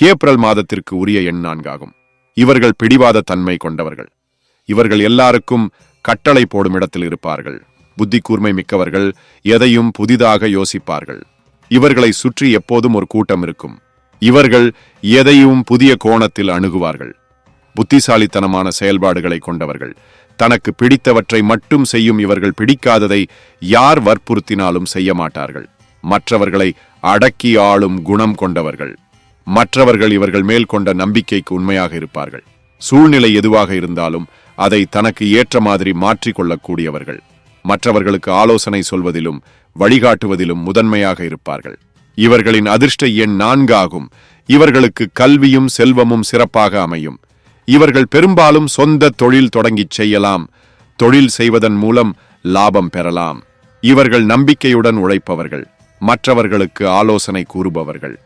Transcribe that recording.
April மாதத்திற்கு உரிய எண் நான்காகும். இவர்கள் பிடிவாத தன்மை கொண்டவர்கள். இவர்கள் எல்லாருக்கும் கட்டளை போடும் இடத்தில் இருப்பார்கள். புத்தி கூர்மை மிக்கவர்கள் எதையும் புதிதாக யோசிப்பார்கள். இவர்களை சுற்றி எப்போதும் ஒரு கூட்டம் இருக்கும். இவர்கள் எதையும் புதிய கோணத்தில் அணுகுவார்கள். புத்திசாலித்தனமான செயல்பாடுகளை கொண்டவர்கள். தனக்கு பிடித்தவற்றை மட்டும் செய்யும் இவர்கள் பிடிக்காததை யார் வற்புறுத்தினாலும் செய்ய மாட்டார்கள். மற்றவர்களை அடக்கி ஆளும் குணம் கொண்டவர்கள். மற்றவர்கள் இவர்கள் மேல் கொண்ட நம்பிக்கைக்கு உண்மையாக இருப்பார்கள். சூழ்நிலை எதுவாக இருந்தாலும் அதை தனக்கு ஏற்ற மாதிரி மாற்றிக்கொள்ளக்கூடியவர்கள். மற்றவர்களுக்கு ஆலோசனை சொல்வதிலும் வழிகாட்டுவதிலும் முதன்மையாக இருப்பார்கள். இவர்களின் அதிர்ஷ்ட எண் நான்காகும். இவர்களுக்கு கல்வியும் செல்வமும் சிறப்பாக அமையும். இவர்கள் பெரும்பாலும் சொந்த தொழில் தொடங்கிச் செய்யலாம். தொழில் செய்வதன் மூலம் லாபம் பெறலாம். இவர்கள் நம்பிக்கையுடன் உழைப்பவர்கள். மற்றவர்களுக்கு ஆலோசனை கூறுபவர்கள்.